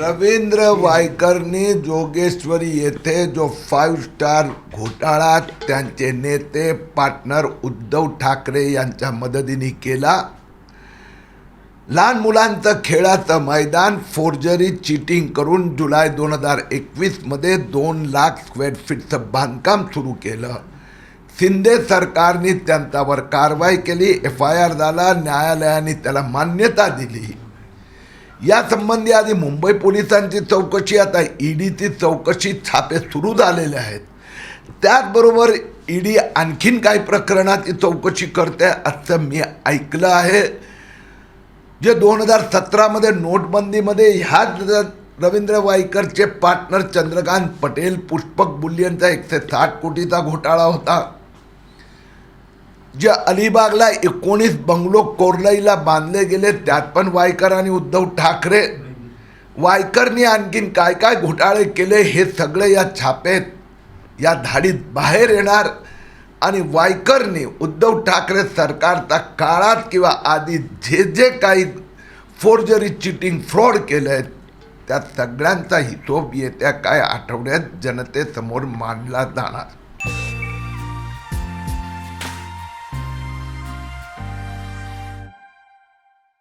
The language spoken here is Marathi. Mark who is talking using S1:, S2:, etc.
S1: रवींद्र वायकरनी जोगेश्वरी येथे जो फाईव्ह स्टार घोटाळा त्यांचे नेते पार्टनर उद्धव ठाकरे यांच्या मदतीने केला. लहान मुलांचं खेळाचं मैदान फोर्जरी चिटिंग करून जुलै दोन हजार एकवीसमध्ये दोन लाख स्क्वेअर फीटचं बांधकाम सुरू केलं. शिंदे सरकारने त्यांच्यावर कारवाई केली. एफ आय आर झाला. न्यायालयाने त्याला मान्यता दिली. या संबंधी आधी मुंबई पोलिसांची चौकशी आता ईडीची चौकशी छापे सुरू झालेले आहेत. त्याचबरोबर ईडी आणखीन काही प्रकरणाची चौकशी करते असं मी ऐकलं आहे. जे दोन हजार सतरामध्ये नोटबंदीमध्ये ह्याच रवींद्र वाईकरचे पार्टनर चंद्रकांत पटेल पुष्पक बुल्लियनचा एकशे साठ कोटीचा घोटाळा होता. जे अलिबागला एकोणीस बंगलो कोरलईला बांधले गेले त्यात पण वायकर आणि उद्धव ठाकरे. वायकरनी आणखीन काय काय घोटाळे केले हे सगळे या छापेत या धाडीत बाहेर येणार. आणि वायकरनी उद्धव ठाकरे सरकारचा काळात किंवा आधी जे जे काही फोर्जरी चिटिंग फ्रॉड केलं आहे त्या सगळ्यांचा हिशोब येत्या काय आठवड्यात जनतेसमोर मांडला जाणार.